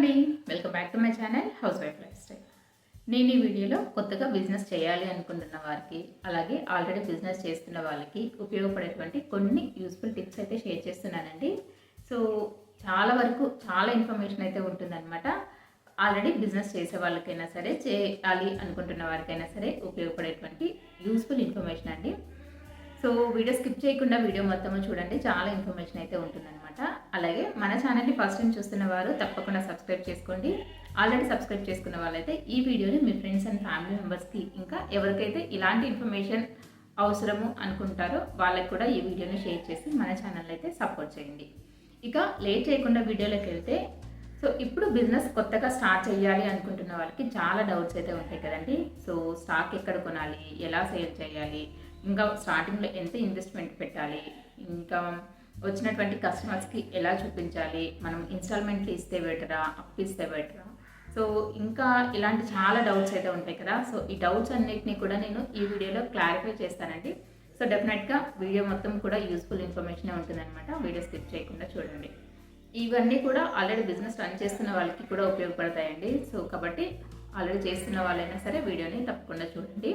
అండి. Welcome back to my channel housewife lifestyle నేను ఈ వీడియోలో కొత్తగా బిజినెస్ చేయాలి అనుకుంటున్న వారికి అలాగే ఆల్రెడీ బిజినెస్ చేస్తున్న వాళ్ళకి ఉపయోగపడేటువంటి కొన్ని యూస్ఫుల్ టిప్స్ అయితే షేర్ చేస్తున్నానండి. సో చాలా వరకు చాలా ఇన్ఫర్మేషన్ అయితే ఉంటుందన్నమాట. ఆల్రెడీ బిజినెస్ చేసే వాళ్ళకైనా సరే చేయాలి అనుకుంటున్న వారికైనా సరే ఉపయోగపడేటువంటి యూస్ఫుల్ ఇన్ఫర్మేషన్ అండి. సో వీడియో స్కిప్ చేయకుండా వీడియో మొత్తం చూడండి. చాలా ఇన్ఫర్మేషన్ అయితే ఉంటుందన్నమాట. అలాగే మన ఛానల్ని ఫస్ట్ టైం చూస్తున్న వారు తప్పకుండా సబ్స్క్రైబ్ చేసుకోండి. ఆల్రెడీ సబ్స్క్రైబ్ చేసుకున్న వాళ్ళైతే ఈ వీడియోని మీ ఫ్రెండ్స్ అండ్ ఫ్యామిలీ మెంబర్స్కి ఇంకా ఎవరికైతే ఇలాంటి ఇన్ఫర్మేషన్ అవసరము అనుకుంటారో వాళ్ళకి కూడా ఈ వీడియోని షేర్ చేసి మన ఛానల్ అయితే సపోర్ట్ చేయండి. ఇక లేట్ చేయకుండా వీడియోలోకి వెళ్తే సో ఇప్పుడు బిజినెస్ కొత్తగా స్టార్ట్ చేయాలి అనుకుంటున్న వాళ్ళకి చాలా డౌట్స్ అయితే ఉంటాయి కదండి. సో స్టాక్ ఎక్కడ కొనాలి? ఎలా సేల్ చేయాలి? ఇంకా స్టార్టింగ్లో ఎంత ఇన్వెస్ట్మెంట్ పెట్టాలి? ఇంకా వచ్చినటువంటి కస్టమర్స్కి ఎలా చూపించాలి? మనం ఇన్స్టాల్మెంట్లు ఇస్తే బెటరా అప్పిస్తే బెటరా సో ఇంకా ఇలాంటి చాలా డౌట్స్ అయితే ఉంటాయి కదా? సో ఈ డౌట్స్ అన్నిటినీ కూడా నేను ఈ వీడియోలో క్లారిఫై చేస్తానండి. సో డెఫినెట్గా వీడియో మొత్తం కూడా యూస్ఫుల్ ఇన్ఫర్మేషన్ ఉంటుందన్నమాట. వీడియో స్కిప్ చేయకుండా చూడండి. ఇవన్నీ కూడా ఆల్రెడీ బిజినెస్ రన్ చేస్తున్న వాళ్ళకి కూడా ఉపయోగపడతాయండి. సో కాబట్టి ఆల్రెడీ చేస్తున్న వాళ్ళైనా సరే వీడియోని తప్పకుండా చూడండి.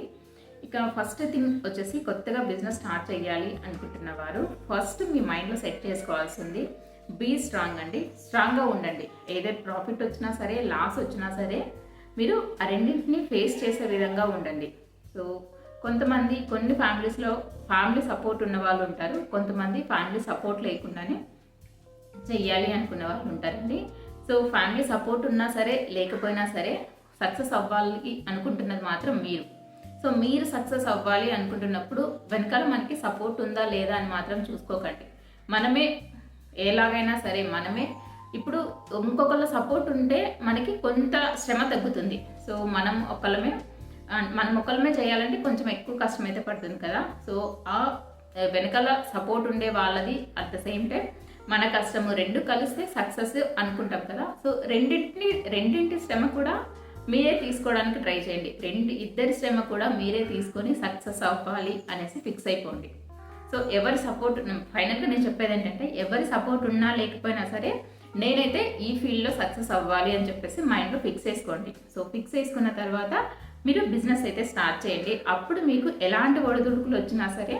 ఫస్ట్ థింగ్ వచ్చేసి కొత్తగా బిజినెస్ స్టార్ట్ చేయాలి అనుకుంటున్న వారు ఫస్ట్ మీ మైండ్లో సెట్ చేసుకోవాల్సింది బీ స్ట్రాంగ్ అండి స్ట్రాంగ్గా ఉండండి. ఏదైతే ప్రాఫిట్ వచ్చినా సరే లాస్ వచ్చినా సరే మీరు ఆ రెండింటిని ఫేస్ చేసే విధంగా ఉండండి. సో కొంతమంది కొన్ని ఫ్యామిలీస్లో ఫ్యామిలీ సపోర్ట్ ఉన్న వాళ్ళు ఉంటారు కొంతమంది ఫ్యామిలీ సపోర్ట్ లేకుండానే చెయ్యాలి అనుకున్న వాళ్ళు ఉంటారండి. సో ఫ్యామిలీ సపోర్ట్ ఉన్నా సరే లేకపోయినా సరే సక్సెస్ అవ్వాలి అనుకుంటున్నది మాత్రం మీరు. సో మీరు సక్సెస్ అవ్వాలి అనుకుంటున్నప్పుడు వెనకాల మనకి సపోర్ట్ ఉందా లేదా అని మాత్రం చూసుకోకండి. మనమే ఎలాగైనా సరే మనమే. ఇప్పుడు ఇంకొకళ్ళ సపోర్ట్ ఉంటే మనకి కొంత శ్రమ తగ్గుతుంది. సో మనం ఒకళ్ళమే మనం ఒకళ్ళమే చేయాలంటే కొంచెం ఎక్కువ కష్టం అయితే పడుతుంది కదా. సో ఆ వెనకాల సపోర్ట్ ఉండే వాళ్ళది అట్ ద సేమ్ టైం మన కష్టము రెండు కలిస్తే సక్సెస్ అనుకుంటాం కదా. సో రెండింటిని రెండింటి శ్రమ కూడా మీరే తీసుకోవడానికి ట్రై చేయండి. రెండు ఇద్దరి శ్రమ కూడా మీరే తీసుకొని సక్సెస్ అవ్వాలి అనేసి ఫిక్స్ అయిపోండి. సో ఎవరి సపోర్ట్ ఫైనల్గా నేను చెప్పేది ఏంటంటే ఎవరి సపోర్ట్ ఉన్నా లేకపోయినా సరే నేనైతే ఈ ఫీల్డ్లో సక్సెస్ అవ్వాలి అని చెప్పేసి మైండ్లో ఫిక్స్ చేసుకోండి. సో ఫిక్స్ చేసుకున్న తర్వాత మీరు బిజినెస్ అయితే స్టార్ట్ చేయండి. అప్పుడు మీకు ఎలాంటి ఒడిదుడుకులు వచ్చినా సరే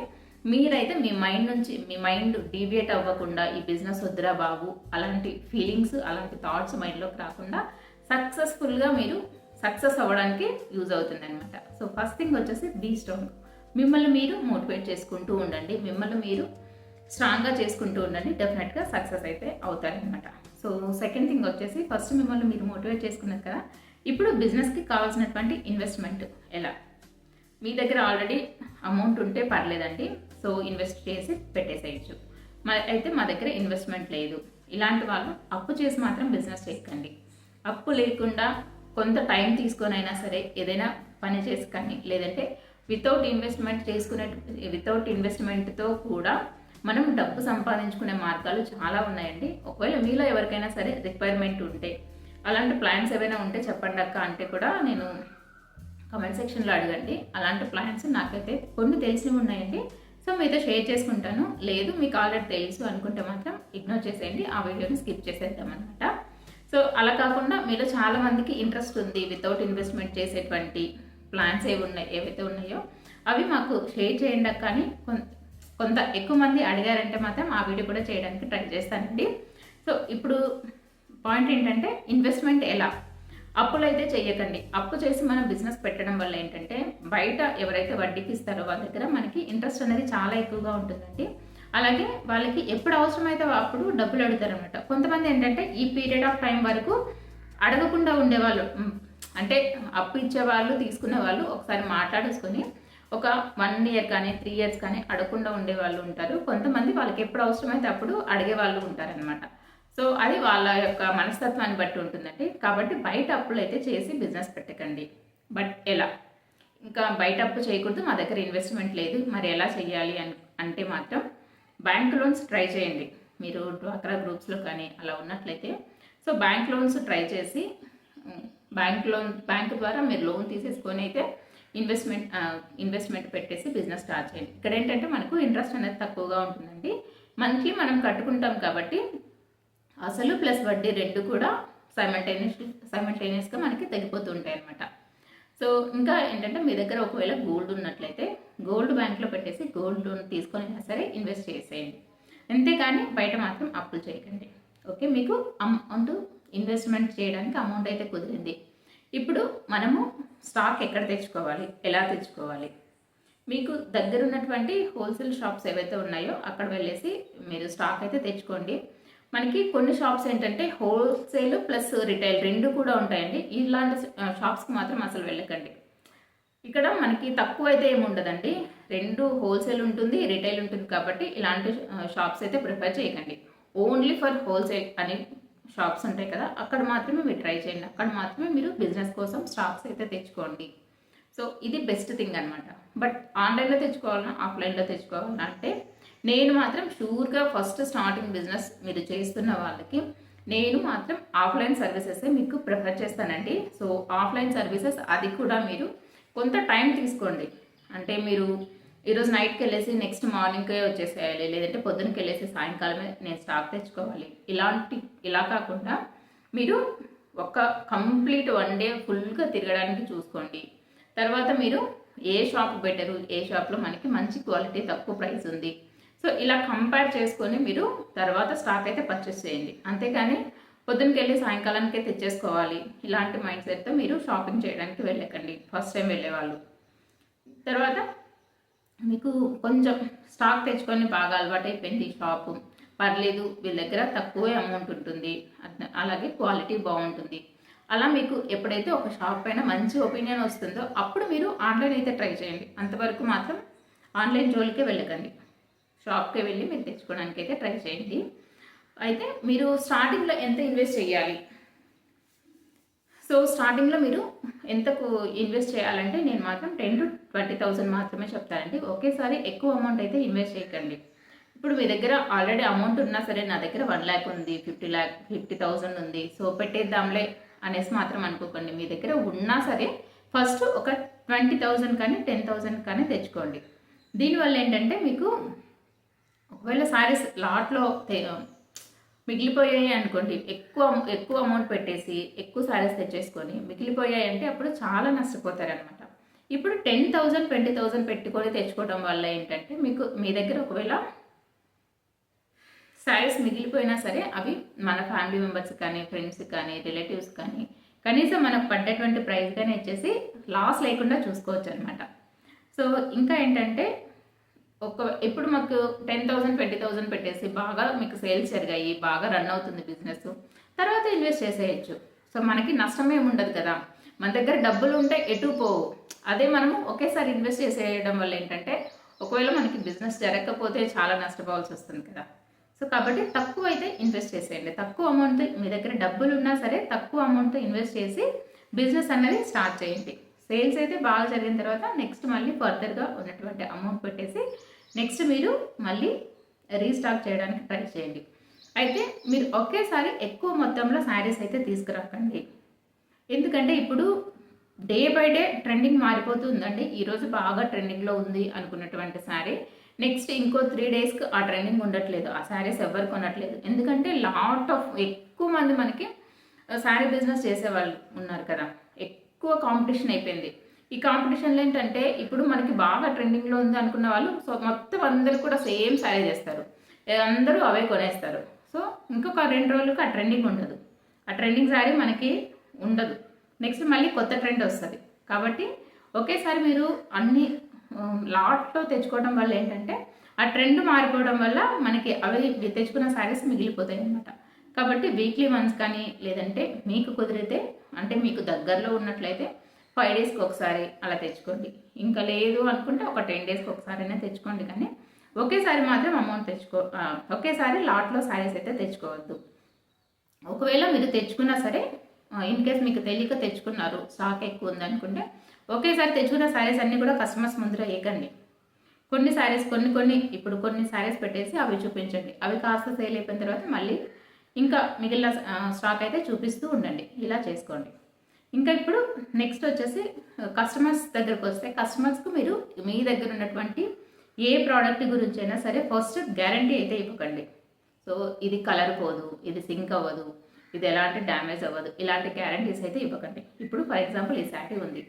మీరైతే మీ మైండ్ నుంచి మీ మైండ్ డీవియేట్ అవ్వకుండా ఈ బిజినెస్ వద్దురా బాబు అలాంటి ఫీలింగ్స్ అలాంటి థాట్స్ మైండ్లోకి రాకుండా సక్సెస్ఫుల్గా మీరు సక్సెస్ అవ్వడానికి యూజ్ అవుతుంది అనమాట సో ఫస్ట్ థింగ్ వచ్చేసి బీ స్ట్రాంగ్. మిమ్మల్ని మీరు మోటివేట్ చేసుకుంటూ ఉండండి. మిమ్మల్ని మీరు స్ట్రాంగ్గా చేసుకుంటూ ఉండండి. డెఫినెట్గా సక్సెస్ అయితే అవుతారనమాట సో సెకండ్ థింగ్ వచ్చేసి ఫస్ట్ మిమ్మల్ని మీరు మోటివేట్ చేసుకున్నారు కదా ఇప్పుడు బిజినెస్కి కావాల్సినటువంటి ఇన్వెస్ట్మెంట్ ఎలా? మీ దగ్గర ఆల్రెడీ అమౌంట్ ఉంటే పర్లేదండి. సో ఇన్వెస్ట్ చేసి పెట్టేసేయచ్చు. అయితే మా దగ్గర ఇన్వెస్ట్మెంట్ లేదు. ఇలాంటి వాళ్ళు అప్పు చేసి మాత్రం బిజినెస్ చేయకండి. అప్పు లేకుండా కొంత టైం తీసుకొనైనా సరే ఏదైనా పని చేసి కానీ లేదంటే వితౌట్ ఇన్వెస్ట్మెంట్ చేసుకునే వితౌట్ ఇన్వెస్ట్మెంట్తో కూడా మనం డబ్బు సంపాదించుకునే మార్గాలు చాలా ఉన్నాయండి. ఒకవేళ మీలో ఎవరికైనా సరే రిక్వైర్మెంట్ ఉంటే అలాంటి ప్లాన్స్ ఏవైనా ఉంటే చెప్పండి అక్క అంటే కూడా నేను కమెంట్ సెక్షన్లో అడగండి. అలాంటి ప్లాన్స్ నాకైతే కొన్ని తెలిసినవి ఉన్నాయండి. సో మీతో షేర్ చేసుకుంటాను. లేదు మీకు ఆల్రెడీ తెలుసు అనుకుంటే మాత్రం ఇగ్నోర్ చేసేయండి. ఆ వీడియోని స్కిప్ చేసేద్దాం అనమాట సో అలా కాకుండా మీలో చాలా మందికి ఇంట్రెస్ట్ ఉంది వితౌట్ ఇన్వెస్ట్మెంట్ చేసేటువంటి ప్లాన్స్ ఏవి ఉన్నాయి ఏవైతే ఉన్నాయో అవి మాకు షేర్ చేయండి కానీ కొంత ఎక్కువ మంది అడిగారంటే మాత్రం ఆ వీడియో కూడా చేయడానికి ట్రై చేస్తానండి. సో ఇప్పుడు పాయింట్ ఏంటంటే ఇన్వెస్ట్మెంట్ ఎలా? అప్పులు అయితే చేయకండి అప్పు చేసి మనం బిజినెస్ పెట్టడం వల్ల ఏంటంటే బయట ఎవరైతే వడ్డీకి ఇస్తారో వాళ్ళ దగ్గర మనకి ఇంట్రెస్ట్ అనేది చాలా ఎక్కువగా ఉంటుందండి. అలాగే వాళ్ళకి ఎప్పుడు అవసరమైతే అప్పుడు డబ్బులు అడుగుతారనమాట కొంతమంది ఏంటంటే ఈ పీరియడ్ ఆఫ్ టైం వరకు అడగకుండా ఉండేవాళ్ళు. అంటే అప్పు ఇచ్చే వాళ్ళు తీసుకునే వాళ్ళు ఒకసారి మాట్లాడేసుకొని ఒక వన్ ఇయర్ కానీ త్రీ ఇయర్స్ కానీ అడగకుండా ఉండే వాళ్ళు ఉంటారు. కొంతమంది వాళ్ళకి ఎప్పుడు అవసరమైతే అప్పుడు అడిగే వాళ్ళు ఉంటారనమాట సో అది వాళ్ళ యొక్క మనస్తత్వాన్ని బట్టి ఉంటుందండి. కాబట్టి బయట అప్పులు అయితే చేసి బిజినెస్ పెట్టకండి. బట్ ఎలా? ఇంకా బయట అప్పు చేయకూడదు. మా దగ్గర ఇన్వెస్ట్మెంట్ లేదు. మరి ఎలా చేయాలి అని అంటే మాత్రం బ్యాంక్ లోన్స్ ట్రై చేయండి. మీరు డ్వాక్రా గ్రూప్స్లో కానీ అలా ఉన్నట్లయితే సో బ్యాంక్ లోన్స్ ట్రై చేసి బ్యాంక్ లోన్ బ్యాంక్ ద్వారా మీరు లోన్ తీసేసుకొని అయితే ఇన్వెస్ట్మెంట్ ఇన్వెస్ట్మెంట్ పెట్టేసి బిజినెస్ స్టార్ట్ చేయండి. ఇక్కడ ఏంటంటే మనకు ఇంట్రెస్ట్ అనేది తక్కువగా ఉంటుందండి. మంత్లీ మనం కట్టుకుంటాం కాబట్టి అసలు ప్లస్ వడ్డీ రెండు కూడా సైమల్టేనియస్ సైమల్టేనియస్గా మనకి తగ్గిపోతూ ఉంటాయి అన్నమాట సో ఇంకా ఏంటంటే మీ దగ్గర ఒకవేళ గోల్డ్ ఉన్నట్లయితే గోల్డ్ బ్యాంక్లో పెట్టేసి గోల్డ్ లోన్ తీసుకొని సరే ఇన్వెస్ట్ చేసేయండి. అంతేకాని బయట మాత్రం అప్పులు చేయకండి. ఓకే మీకు అమౌంట్ ఇన్వెస్ట్మెంట్ చేయడానికి అమౌంట్ అయితే కుదిరింది. ఇప్పుడు మనము స్టాక్ ఎక్కడ తెచ్చుకోవాలి? ఎలా తెచ్చుకోవాలి? మీకు దగ్గర ఉన్నటువంటి హోల్సేల్ షాప్స్ ఏవైతే ఉన్నాయో అక్కడ వెళ్ళేసి మీరు స్టాక్ అయితే తెచ్చుకోండి. మనకి కొన్ని షాప్స్ ఏంటంటే హోల్సేల్ ప్లస్ రిటైల్ రెండు కూడా ఉంటాయండి. ఇలాంటి షాప్స్కి మాత్రం అసలు వెళ్ళకండి. ఇక్కడ మనకి తక్కువ అయితే ఏమి ఉండదండి. రెండు హోల్సేల్ ఉంటుంది రిటైల్ ఉంటుంది కాబట్టి ఇలాంటి షాప్స్ అయితే ప్రిఫర్ చేయకండి. ఓన్లీ ఫర్ హోల్సేల్ అనే షాప్స్ ఉంటాయి కదా అక్కడ మాత్రమే మీరు ట్రై చేయండి. అక్కడ మాత్రమే మీరు బిజినెస్ కోసం స్టాక్స్ అయితే తెచ్చుకోండి. సో ఇది బెస్ట్ థింగ్ అనమాట బట్ ఆన్లైన్లో తెచ్చుకోవాలన్నా ఆఫ్లైన్లో తెచ్చుకోవాలన్నా అంటే నేను మాత్రం షూర్గా ఫస్ట్ స్టార్టింగ్ బిజినెస్ మీరు చేస్తున్న వాళ్ళకి నేను మాత్రం ఆఫ్లైన్ సర్వీసెస్ మీకు ప్రిఫర్ చేస్తానండి. సో ఆఫ్లైన్ సర్వీసెస్ అది కూడా మీరు కొంత టైం తీసుకోండి. అంటే మీరు ఈరోజు నైట్కి వెళ్ళేసి నెక్స్ట్ మార్నింగ్కే వచ్చేసేయాలి లేదంటే పొద్దునకి వెళ్ళేసి సాయంకాలమే నేను స్టాక్ తెచ్చుకోవాలి. ఇలాంటి ఇలా కాకుండా మీరు ఒక కంప్లీట్ వన్ డే ఫుల్గా తిరగడానికి చూసుకోండి. తర్వాత మీరు ఏ షాప్ బెటరు ఏ షాప్లో మనకి మంచి క్వాలిటీ తక్కువ ప్రైస్ ఉంది. సో ఇలా కంపేర్ చేసుకొని మీరు తర్వాత స్టాక్ అయితే పర్చేస్ చేయండి. అంతేకాని పొద్దునకి వెళ్ళి సాయంకాలానికే తెచ్చేసుకోవాలి. ఇలాంటి మైండ్ సెట్తో మీరు షాపింగ్ చేయడానికి వెళ్ళకండి. ఫస్ట్ టైం వెళ్ళేవాళ్ళు తర్వాత మీకు కొంచెం స్టాక్ తెచ్చుకొని బాగా అలవాటు అయిపోయింది షాపు పర్లేదు వీళ్ళ దగ్గర తక్కువే అమౌంట్ ఉంటుంది. అలాగే క్వాలిటీ బాగుంటుంది. అలా మీకు ఎప్పుడైతే ఒక షాప్ పైన మంచి ఒపీనియన్ వస్తుందో అప్పుడు మీరు ఆన్లైన్ అయితే ట్రై చేయండి. అంతవరకు మాత్రం ఆన్లైన్ జోలికే వెళ్ళకండి. షాప్కి వెళ్ళి మీరు తెచ్చుకోవడానికి అయితే ట్రై చేయండి. అయితే మీరు స్టార్టింగ్లో ఎంత ఇన్వెస్ట్ చేయాలి? సో స్టార్టింగ్లో మీరు ఎంతకు ఇన్వెస్ట్ చేయాలంటే నేను మాత్రం టెన్ టు ట్వంటీ థౌసండ్ మాత్రమే చెప్తానండి. ఒకేసారి ఎక్కువ అమౌంట్ అయితే ఇన్వెస్ట్ చేయకండి. ఇప్పుడు మీ దగ్గర ఆల్రెడీ అమౌంట్ ఉన్నా సరే నా దగ్గర వన్ ల్యాక్ ఉంది ఫిఫ్టీ ల్యాక్ ఫిఫ్టీ థౌసండ్ ఉంది. సో పెట్టేద్దాంలే అనేసి మాత్రం అనుకోకండి. మీ దగ్గర ఉన్నా సరే ఫస్ట్ ఒక ట్వంటీ థౌజండ్ కానీ టెన్ థౌజండ్ కానీ తెచ్చుకోండి. దీనివల్ల ఏంటంటే మీకు ఒకవేళ శారీస్ లాట్లో మిగిలిపోయాయి అనుకోండి ఎక్కువ ఎక్కువ అమౌంట్ పెట్టేసి ఎక్కువ శారీస్ తెచ్చేసుకొని మిగిలిపోయాయి అంటే అప్పుడు చాలా నష్టపోతారనమాట ఇప్పుడు టెన్ థౌజండ్ ట్వంటీ థౌజండ్ పెట్టుకొని తెచ్చుకోవడం వల్ల ఏంటంటే మీకు మీ దగ్గర ఒకవేళ శారీస్ మిగిలిపోయినా సరే అవి మన ఫ్యామిలీ మెంబర్స్ కానీ ఫ్రెండ్స్ కానీ రిలేటివ్స్ కానీ కనీసం మనకు పడ్డటువంటి ప్రైస్ కానీ ఇచ్చేసి లాస్ లేకుండా చూసుకోవచ్చు అనమాట సో ఇంకా ఏంటంటే ఒక ఇప్పుడు మాకు టెన్ థౌసండ్ ట్వంటీ థౌసండ్ పెట్టేసి బాగా మీకు సేల్స్ జరిగాయి బాగా రన్ అవుతుంది బిజినెస్ తర్వాత ఇన్వెస్ట్ చేసేయచ్చు. సో మనకి నష్టమే ఉండదు కదా. మన దగ్గర డబ్బులు ఉంటే ఎటు పోవు. అదే మనము ఒకేసారి ఇన్వెస్ట్ చేసేయడం వల్ల ఏంటంటే ఒకవేళ మనకి బిజినెస్ జరగకపోతే చాలా నష్టపోవాల్సి వస్తుంది కదా. సో కాబట్టి తక్కువ అయితే ఇన్వెస్ట్ చేసేయండి. తక్కువ అమౌంట్ మీ దగ్గర డబ్బులు ఉన్నా సరే తక్కువ అమౌంట్ ఇన్వెస్ట్ చేసి బిజినెస్ అనేది స్టార్ట్ చేయండి. సేల్స్ అయితే బాగా జరిగిన తర్వాత నెక్స్ట్ మళ్ళీ ఫర్దర్గా ఉన్నటువంటి అమౌంట్ పెట్టేసి నెక్స్ట్ మీరు మళ్ళీ రీస్టాక్ చేయడానికి ట్రై చేయండి. అయితే మీరు ఒకేసారి ఎక్కువ మొత్తంలో శారీస్ అయితే తీసుకురాకండి. ఎందుకంటే ఇప్పుడు డే బై డే ట్రెండింగ్ మారిపోతుందండి. ఈరోజు బాగా ట్రెండింగ్లో ఉంది అనుకున్నటువంటి శారీ నెక్స్ట్ ఇంకో త్రీ డేస్కి ఆ ట్రెండింగ్ ఉండట్లేదు. ఆ శారీస్ ఎవరు కొనట్లేదు. ఎందుకంటే లాట్ ఆఫ్ ఎక్కువ మంది మనకి శారీ బిజినెస్ చేసేవాళ్ళు ఉన్నారు కదా. ఎక్కువ కాంపిటీషన్ అయిపోయింది. ఈ కాంపిటీషన్లో ఏంటంటే ఇప్పుడు మనకి బాగా ట్రెండింగ్లో ఉంది అనుకున్న వాళ్ళు సో మొత్తం అందరూ కూడా సేమ్ సారీ చేస్తారు. అందరూ అవే కొనేస్తారు. సో ఇంకొక రెండు రోజులకు ఆ ట్రెండింగ్ ఉండదు. ఆ ట్రెండింగ్ శారీ మనకి ఉండదు. నెక్స్ట్ మళ్ళీ కొత్త ట్రెండ్ వస్తుంది. కాబట్టి ఒకేసారి మీరు అన్ని లాట్లో తెచ్చుకోవడం వల్ల ఏంటంటే ఆ ట్రెండ్ మారిపోవడం వల్ల మనకి అవి తెచ్చుకున్న శారీస్ మిగిలిపోతాయి అనమాట కాబట్టి వీక్లీ వన్స్ కానీ లేదంటే మీకు కుదిరితే అంటే మీకు దగ్గరలో ఉన్నట్లయితే ఫైవ్ డేస్కి ఒకసారి అలా తెచ్చుకోండి. ఇంకా లేదు అనుకుంటే ఒక టెన్ డేస్కి ఒకసారైనా తెచ్చుకోండి. కానీ ఒకేసారి మాత్రం అమౌంట్ తెచ్చుకో ఒకేసారి లాట్లో శారీస్ అయితే తెచ్చుకోవద్దు. ఒకవేళ మీరు తెచ్చుకున్నా సరే ఇన్ కేస్ మీకు తెలియక తెచ్చుకున్నారు స్టాక్ ఎక్కువ ఉందనుకుంటే ఒకేసారి తెచ్చుకున్న శారీస్ అన్నీ కూడా కస్టమర్స్ ముందర వేయకండి. కొన్ని శారీస్ కొన్ని కొన్ని ఇప్పుడు కొన్ని శారీస్ పెట్టేసి అవి చూపించండి. అవి కాస్త సేల్ అయిపోయిన తర్వాత మళ్ళీ ఇంకా మిగిలిన స్టాక్ అయితే చూపిస్తూ ఉండండి. ఇలా చేసుకోండి. ఇంకా ఇప్పుడు నెక్స్ట్ వచ్చేసి కస్టమర్స్ దగ్గరకు వస్తే కస్టమర్స్కు మీరు మీ దగ్గర ఉన్నటువంటి ఏ ప్రోడక్ట్ గురించి అయినా సరే ఫస్ట్ గ్యారంటీ అయితే ఇవ్వకండి. సో ఇది కలర్ పోదు ఇది సింక్ అవ్వదు ఇది ఎలాంటి డ్యామేజ్ అవ్వదు ఇలాంటి గ్యారంటీస్ అయితే ఇవ్వకండి. ఇప్పుడు ఫర్ ఎగ్జాంపుల్ ఈ శాటీ ఉంది.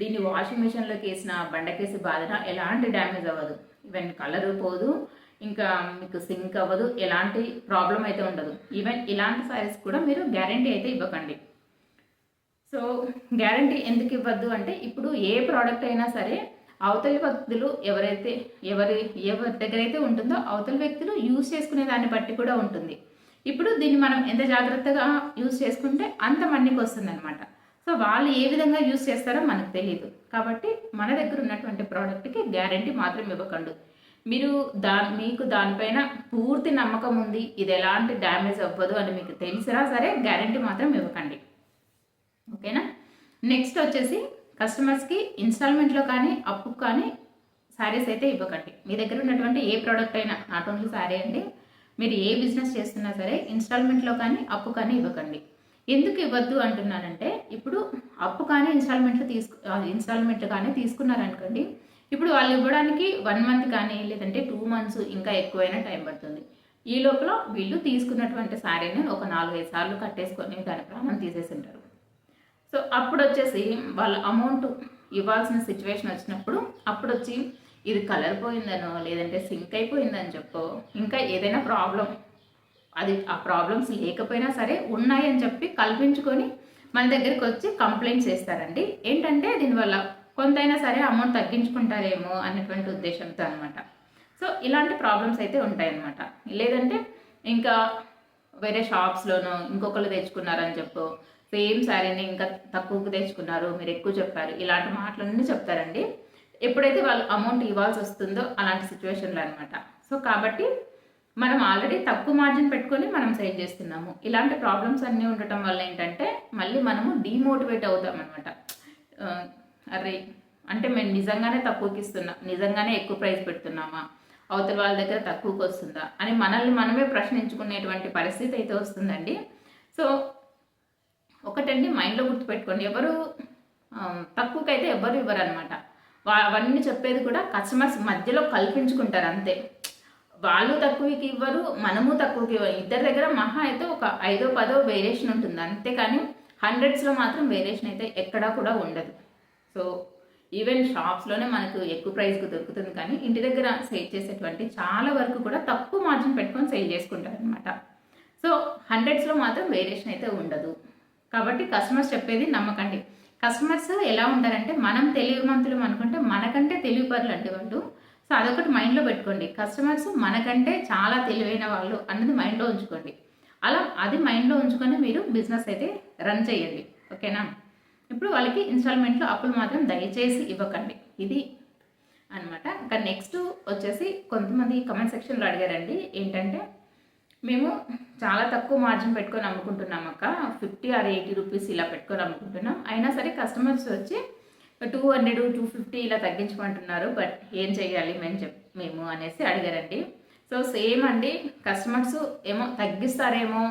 దీన్ని వాషింగ్ మిషన్లోకి వేసిన బండకేసి బాధన ఎలాంటి డ్యామేజ్ అవ్వదు. ఈవెన్ కలర్ పోదు ఇంకా మీకు సింక్ అవ్వదు ఎలాంటి ప్రాబ్లం అయితే ఉండదు. ఈవెన్ ఇలాంటి సారీస్ కూడా మీరు గ్యారంటీ అయితే ఇవ్వకండి. సో గ్యారంటీ ఎందుకు ఇవ్వద్దు అంటే ఇప్పుడు ఏ ప్రోడక్ట్ అయినా సరే అవతలి వ్యక్తులు ఎవరైతే ఎవరి ఎవరి దగ్గర అయితే ఉంటుందో అవతలి వ్యక్తులు యూజ్ చేసుకునే దాన్ని బట్టి కూడా ఉంటుంది. ఇప్పుడు దీన్ని మనం ఎంత జాగ్రత్తగా యూజ్ చేసుకుంటే అంత మన్నికి వస్తుంది అనమాట సో వాళ్ళు ఏ విధంగా యూజ్ చేస్తారో మనకు తెలియదు కాబట్టి మన దగ్గర ఉన్నటువంటి ప్రోడక్ట్కి గ్యారంటీ మాత్రం ఇవ్వకండి. మీరు దా మీకు దానిపైన పూర్తి నమ్మకం ఉంది ఇది ఎలాంటి డ్యామేజ్ అవ్వదు అని మీకు తెలిసినా సరే గ్యారంటీ మాత్రం ఇవ్వకండి. ఓకేనా? నెక్స్ట్ వచ్చేసి కస్టమర్స్కి ఇన్స్టాల్మెంట్లో కానీ అప్పు కానీ శారీస్ అయితే ఇవ్వకండి. మీ దగ్గర ఉన్నటువంటి ఏ ప్రోడక్ట్ అయినా నాట్ ఓన్లీ శారీ అండి మీరు ఏ బిజినెస్ చేస్తున్నా సరే ఇన్స్టాల్మెంట్లో కానీ అప్పు కానీ ఇవ్వకండి. ఎందుకు ఇవ్వద్దు అంటున్నానంటే ఇప్పుడు అప్పు కానీ ఇన్స్టాల్మెంట్లు తీసుకు ఇన్స్టాల్మెంట్లు కానీ తీసుకున్నారనుకోండి ఇప్పుడు వాళ్ళు ఇవ్వడానికి వన్ మంత్ కానీ లేదంటే టూ మంత్స్ ఇంకా ఎక్కువైనా టైం పడుతుంది. ఈ లోపల వీళ్ళు తీసుకున్నటువంటి శారీని ఒక నాలుగైదు సార్లు కట్టేసుకొని దాని ప్రాణం తీసేసి ఉంటారు. సో అప్పుడు వచ్చేసి వాళ్ళ అమౌంట్ ఇవ్వాల్సిన సిచ్యువేషన్ వచ్చినప్పుడు అప్పుడు వచ్చి ఇది కలర్ పోయిందనో లేదంటే సింక్ అయిపోయిందని చెప్పో ఇంకా ఏదైనా ప్రాబ్లం అది ఆ ప్రాబ్లమ్స్ లేకపోయినా సరే ఉన్నాయని చెప్పి కల్పించుకొని మన దగ్గరికి వచ్చి కంప్లైంట్స్ చేస్తారండి. ఏంటంటే దీనివల్ల కొంతైనా సరే అమౌంట్ తగ్గించుకుంటారేమో అనేటువంటి ఉద్దేశంతో అనమాట సో ఇలాంటి ప్రాబ్లమ్స్ అయితే ఉంటాయన్నమాట. లేదంటే ఇంకా వేరే షాప్స్లోనో ఇంకొకరు తెచ్చుకున్నారని చెప్పు సేమ్ శారీని ఇంకా తక్కువకు తెచ్చుకున్నారు మీరు ఎక్కువ చెప్పారు ఇలాంటి మాటలన్నీ చెప్తారండి. ఎప్పుడైతే వాళ్ళు అమౌంట్ ఇవ్వాల్సి వస్తుందో అలాంటి సిచ్యువేషన్లో అనమాట సో కాబట్టి మనం ఆల్రెడీ తక్కువ మార్జిన్ పెట్టుకొని మనం సేల్ చేస్తున్నాము. ఇలాంటి ప్రాబ్లమ్స్ అన్నీ ఉండటం వల్ల ఏంటంటే మళ్ళీ మనము డీమోటివేట్ అవుతాం అనమాట అరే అంటే మేము నిజంగానే తక్కువకి ఇస్తున్నాం నిజంగానే ఎక్కువ ప్రైస్ పెడుతున్నామా? అవతల వాళ్ళ దగ్గర తక్కువకి వస్తుందా? అని మనల్ని మనమే ప్రశ్నించుకునేటువంటి పరిస్థితి అయితే వస్తుందండి. సో ఒకటండి మైండ్లో గుర్తుపెట్టుకోండి ఎవరు తక్కువకైతే ఎవరు ఇవ్వరు అనమాట అవన్నీ చెప్పేది కూడా కస్టమర్స్ మధ్యలో కల్పించుకుంటారు అంతే. వాళ్ళు తక్కువకి ఇవ్వరు మనము తక్కువకి ఇవ్వరు. ఇద్దరి దగ్గర మహా అయితే ఒక ఐదో పదో వేరియేషన్ ఉంటుంది. అంతేకాని హండ్రెడ్స్లో మాత్రం వేరియేషన్ అయితే ఎక్కడా కూడా ఉండదు. సో ఈవెన్ షాప్స్లోనే మనకు ఎక్కువ ప్రైస్కి దొరుకుతుంది కానీ ఇంటి దగ్గర సేల్ చేసేటువంటి చాలా వరకు కూడా తక్కువ మార్జిన్ పెట్టుకొని సేల్ చేసుకుంటారు అనమాట సో హండ్రెడ్స్లో మాత్రం వేరియేషన్ అయితే ఉండదు. కాబట్టి కస్టమర్స్ చెప్పేది నమ్మకండి. కస్టమర్స్ ఎలా ఉంటారంటే మనం తెలివిమంతులు అనుకుంటే మనకంటే తెలివిపరులు అంటే వాళ్ళు సో అదొకటి మైండ్లో పెట్టుకోండి. కస్టమర్స్ మనకంటే చాలా తెలివైన వాళ్ళు అన్నది మైండ్లో ఉంచుకోండి. అలా అది మైండ్లో ఉంచుకొని మీరు బిజినెస్ అయితే రన్ చేయండి. ఓకేనా? ఇప్పుడు వాళ్ళకి ఇన్స్టాల్మెంట్లో అప్పులు మాత్రం దయచేసి ఇవ్వకండి. ఇది అనమాట ఇంకా నెక్స్ట్ వచ్చేసి కొంతమంది కమెంట్ సెక్షన్లో అడిగారండి. ఏంటంటే మేము చాలా తక్కువ మార్జిన్ పెట్టుకొని అమ్ముకుంటున్నాం అక్క. ఫిఫ్టీ ఆర్ ఎయిటీ రూపీస్ ఇలా పెట్టుకొని అమ్ముకుంటున్నాం. అయినా సరే కస్టమర్స్ వచ్చి టూ హండ్రెడ్ టూ ఫిఫ్టీ ఇలా తగ్గించమంటున్నారు. బట్ ఏం చేయాలి మేము చెప్ మేము అనేసి అడిగారండి. సో సేమ్ అండి. కస్టమర్స్ ఏమో తగ్గిస్తారేమో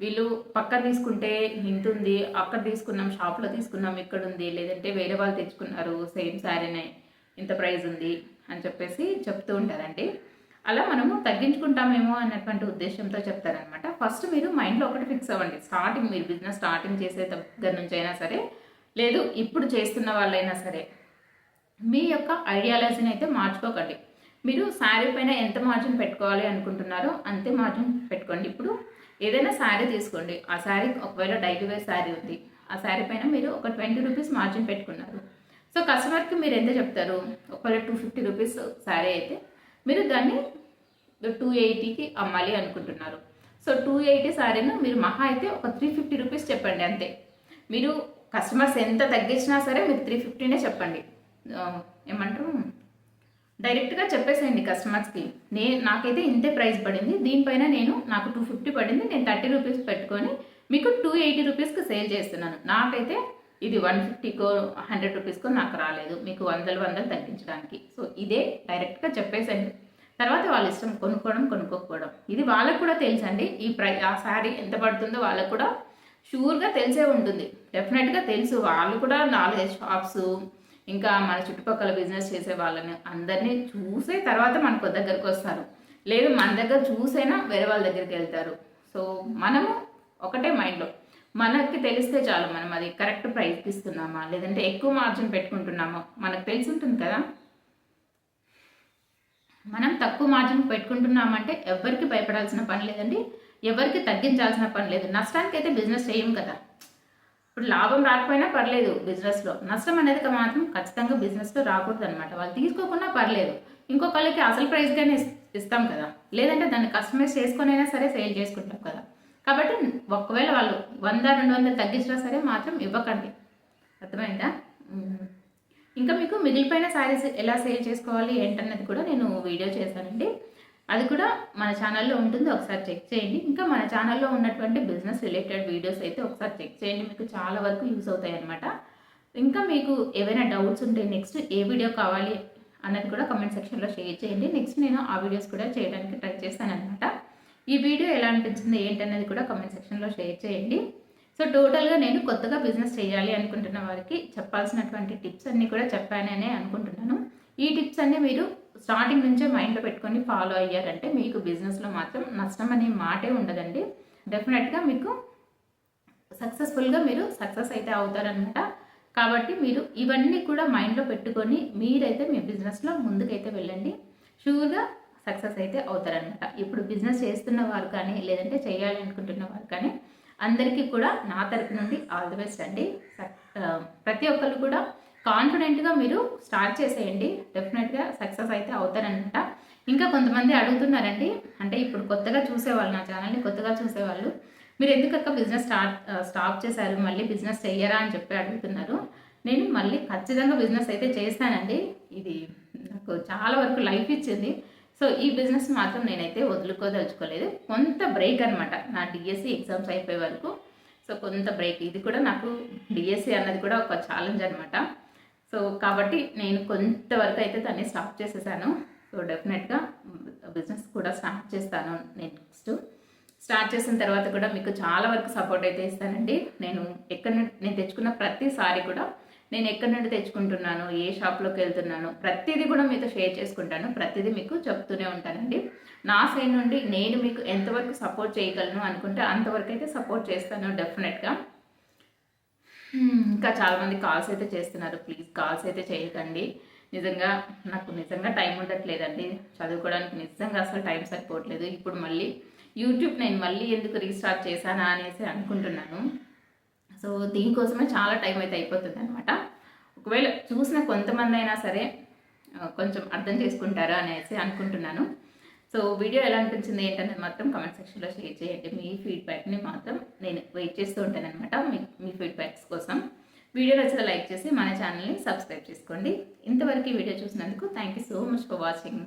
వీళ్ళు పక్క తీసుకుంటే ఇంత ఉంది అక్కడ తీసుకున్నాం షాప్లో తీసుకున్నాం ఇక్కడ ఉంది లేదంటే వేరే వాళ్ళు తెచ్చుకున్నారు సేమ్ శారీనే ఇంత ప్రైస్ ఉంది అని చెప్పేసి చెప్తూ ఉంటారండి. అలా మనము తగ్గించుకుంటామేమో అన్నటువంటి ఉద్దేశంతో చెప్తారనమాట ఫస్ట్ మీరు మైండ్లో ఒకటి ఫిక్స్ అవ్వండి. స్టార్టింగ్ మీరు బిజినెస్ స్టార్టింగ్ చేసే దగ్గర నుంచి అయినా సరే లేదు ఇప్పుడు చేస్తున్న వాళ్ళైనా సరే మీ యొక్క ఐడియాలజీని అయితే మార్చుకోకండి. మీరు శారీ పైన ఎంత మార్జిన్ పెట్టుకోవాలి అనుకుంటున్నారో అంతే మార్జిన్ పెట్టుకోండి. ఇప్పుడు ఏదైనా శారీ తీసుకోండి. ఆ శారీ ఒకవేళ డైలీ వేర్ శారీ ఉంది. ఆ శారీ పైన మీరు ఒక ట్వంటీ రూపీస్ మార్జిన్ పెట్టుకున్నారు. సో కస్టమర్కి మీరు ఎంత చెప్తారు? ఒకవేళ టూ ఫిఫ్టీ రూపీస్ శారీ అయితే మీరు దాన్ని టూ ఎయిటీకి అమ్మాలి అనుకుంటున్నారు. సో టూ ఎయిటీ శారీను మీరు మహా అయితే ఒక త్రీ ఫిఫ్టీ రూపీస్ చెప్పండి అంతే. మీరు కస్టమర్స్ ఎంత తగ్గించినా సరే మీరు త్రీ ఫిఫ్టీనే చెప్పండి. ఏమంటారు? డైరెక్ట్గా చెప్పేసేయండి కస్టమర్స్కి. నే నాకైతే ఇంతే ప్రైస్ పడింది. దీనిపైన నేను నాకు టూ ఫిఫ్టీ పడింది. నేను థర్టీ రూపీస్ పెట్టుకొని మీకు టూ ఎయిటీ రూపీస్కి సేల్ చేస్తున్నాను. నాకైతే ఇది వన్ ఫిఫ్టీకో హండ్రెడ్ రూపీస్కో నాకు రాలేదు. మీకు వందలు వందలు తగ్గించడానికి. సో ఇదే డైరెక్ట్గా చెప్పేసండి తర్వాత వాళ్ళ ఇష్టం కొనుక్కోవడం కొనుక్కోకపోవడం. ఇది వాళ్ళకు కూడా తెలుసండి. ఈ ప్రై ఆ శారీ ఎంత పడుతుందో వాళ్ళకు కూడా షూర్గా తెలిసే ఉంటుంది. డెఫినెట్గా తెలుసు. వాళ్ళు కూడా నాలుగైదు షాప్స్ ఇంకా మన చుట్టుపక్కల బిజినెస్ చేసే వాళ్ళని అందరినీ చూసే తర్వాత మనకు దగ్గరకు వస్తారు. లేదు మన దగ్గర చూసైనా వేరే వాళ్ళ దగ్గరికి వెళ్తారు. సో మనము ఒకటే మైండ్లో మనకి తెలిస్తే చాలు మనం అది కరెక్ట్ ప్రైస్కి ఇస్తున్నామా? లేదంటే ఎక్కువ మార్జిన్ పెట్టుకుంటున్నామా? మనకు తెలిసి ఉంటుంది కదా? మనం తక్కువ మార్జిన్ పెట్టుకుంటున్నామంటే ఎవరికి భయపడాల్సిన పని లేదండి. ఎవరికి తగ్గించాల్సిన పని లేదు. నష్టానికి అయితే బిజినెస్ చేయం కదా. ఇప్పుడు లాభం రాకపోయినా పర్లేదు బిజినెస్లో నష్టం అనేది మాత్రం ఖచ్చితంగా బిజినెస్లో రాకూడదు అనమాట వాళ్ళు తీసుకోకుండా పర్లేదు. ఇంకొకళ్ళకి అసలు ప్రైస్గానే ఇస్తాం కదా. లేదంటే దాన్ని కస్టమైజ్ చేసుకునైనా సరే సేల్ చేసుకుంటాం కదా. కాబట్టి ఒకవేళ వాళ్ళు వంద రెండు వందలు తగ్గించినా సరే మాత్రం ఇవ్వకండి. అర్థమైందా? ఇంకా మీకు మిగిలిపోయిన శారీస్ ఎలా సేల్ చేసుకోవాలి ఏంటన్నది కూడా నేను వీడియో చేశానండి. అది కూడా మన ఛానల్లో ఉంటుంది ఒకసారి చెక్ చేయండి. ఇంకా మన ఛానల్లో ఉన్నటువంటి బిజినెస్ రిలేటెడ్ వీడియోస్ అయితే ఒకసారి చెక్ చేయండి. మీకు చాలా వరకు యూస్ అవుతాయి అనమాట ఇంకా మీకు ఏవైనా డౌట్స్ ఉంటే నెక్స్ట్ ఏ వీడియో కావాలి అన్నది కూడా కమెంట్ సెక్షన్లో షేర్ చేయండి. నెక్స్ట్ నేను ఆ వీడియోస్ కూడా చేయడానికి ట్రై చేస్తాను అనమాట ఈ వీడియో ఎలా అనిపించింది ఏంటనేది కూడా కమెంట్ సెక్షన్లో షేర్ చేయండి. సో టోటల్గా నేను కొత్తగా బిజినెస్ చేయాలి అనుకుంటున్న వారికి చెప్పాల్సినటువంటి టిప్స్ అన్నీ కూడా చెప్పాననే అనుకుంటున్నాను. ఈ టిప్స్ అన్నీ మీరు స్టార్టింగ్ నుంచే మైండ్లో పెట్టుకొని ఫాలో అయ్యారంటే మీకు బిజినెస్లో మాత్రం నష్టం అనే మాటే ఉండదండి. డెఫినెట్గా మీకు సక్సెస్ఫుల్గా మీరు సక్సెస్ అయితే అవుతారనమాట. కాబట్టి మీరు ఇవన్నీ కూడా మైండ్లో పెట్టుకొని మీరైతే మీ బిజినెస్లో ముందుకైతే వెళ్ళండి. షూర్గా సక్సెస్ అయితే అవుతారనమాట. ఇప్పుడు బిజినెస్ చేస్తున్న వారు కానీ లేదంటే చేయాలి అనుకుంటున్న వారు కానీ అందరికీ కూడా నా తరపు నుండి ఆల్ ది బెస్ట్ అండి. ప్రతి ఒక్కరు కూడా కాన్ఫిడెంట్గా మీరు స్టార్ట్ చేసేయండి. డెఫినెట్గా సక్సెస్ అయితే అవుతారనమాట. ఇంకా కొంతమంది అడుగుతున్నారండి అంటే ఇప్పుడు కొత్తగా చూసేవాళ్ళు నా ఛానల్ని కొత్తగా చూసేవాళ్ళు మీరు ఎందుకక్క బిజినెస్ స్టార్ట్ స్టాప్ చేశారు మళ్ళీ బిజినెస్ చెయ్యరా అని చెప్పి అడుగుతున్నారు. నేను మళ్ళీ ఖచ్చితంగా బిజినెస్ అయితే చేస్తానండి. ఇది నాకు చాలా వరకు లైఫ్ ఇచ్చింది. సో ఈ బిజినెస్ మాత్రం నేనైతే వదులుకోదలుచుకోలేదు. కొంత బ్రేక్ అనమాట. నా డిఎస్సి ఎగ్జామ్స్ అయిపోయే వరకు. సో కొంత బ్రేక్ ఇది కూడా నాకు డిఎస్సి అన్నది కూడా ఒక ఛాలెంజ్ అనమాట. సో కాబట్టి నేను కొంతవరకు అయితే దాన్ని స్టాప్ చేసేసాను. సో డెఫినెట్గా బిజినెస్ కూడా స్టార్ట్ చేస్తాను నెక్స్ట్ స్టార్ట్ చేసిన తర్వాత కూడా మీకు చాలా వరకు సపోర్ట్ అయితే ఇస్తానండి. నేను ఎక్కడ నేను తెచ్చుకున్న ప్రతిసారి కూడా నేను ఎక్కడి నుండి తెచ్చుకుంటున్నాను ఏ షాప్లోకి వెళ్తున్నాను ప్రతిదీ కూడా మీతో షేర్ చేసుకుంటాను. ప్రతిదీ మీకు చెప్తూనే ఉంటానండి. నా సైడ్ నుండి నేను మీకు ఎంతవరకు సపోర్ట్ చేయగలను అనుకుంటే అంతవరకు అయితే సపోర్ట్ చేస్తాను డెఫినెట్గా ఇంకా చాలామంది కాల్స్ అయితే చేస్తున్నారు. ప్లీజ్ కాల్స్ అయితే చేయకండి. నిజంగా నాకు నిజంగా టైం ఉండట్లేదండి. చదువుకోవడానికి నిజంగా అసలు టైం సరిపోవట్లేదు. ఇప్పుడు మళ్ళీ యూట్యూబ్ నేను మళ్ళీ ఎందుకు రీస్టార్ట్ చేశానా అనేసి అనుకుంటున్నాను. సో దీనికోసమే చాలా టైం అయితే అయిపోతుంది అనమాట ఒకవేళ చూసిన కొంతమంది అయినా సరే కొంచెం అర్థం చేసుకుంటారు అనేసి అనుకుంటున్నాను. సో వీడియో ఎలా అనిపించింది ఏంటనేది మాత్రం కమెంట్ సెక్షన్లో షేర్ చేయండి. మీ ఫీడ్బ్యాక్ని మాత్రం నేను వెయిట్ చేస్తూ ఉంటాననమాట మీ మీ ఫీడ్బ్యాక్స్ కోసం. వీడియో నచ్చితే లైక్ చేసి మన ఛానల్ని సబ్స్క్రైబ్ చేసుకోండి. ఇంతవరకు వీడియో చూసినందుకు thank you so much for watching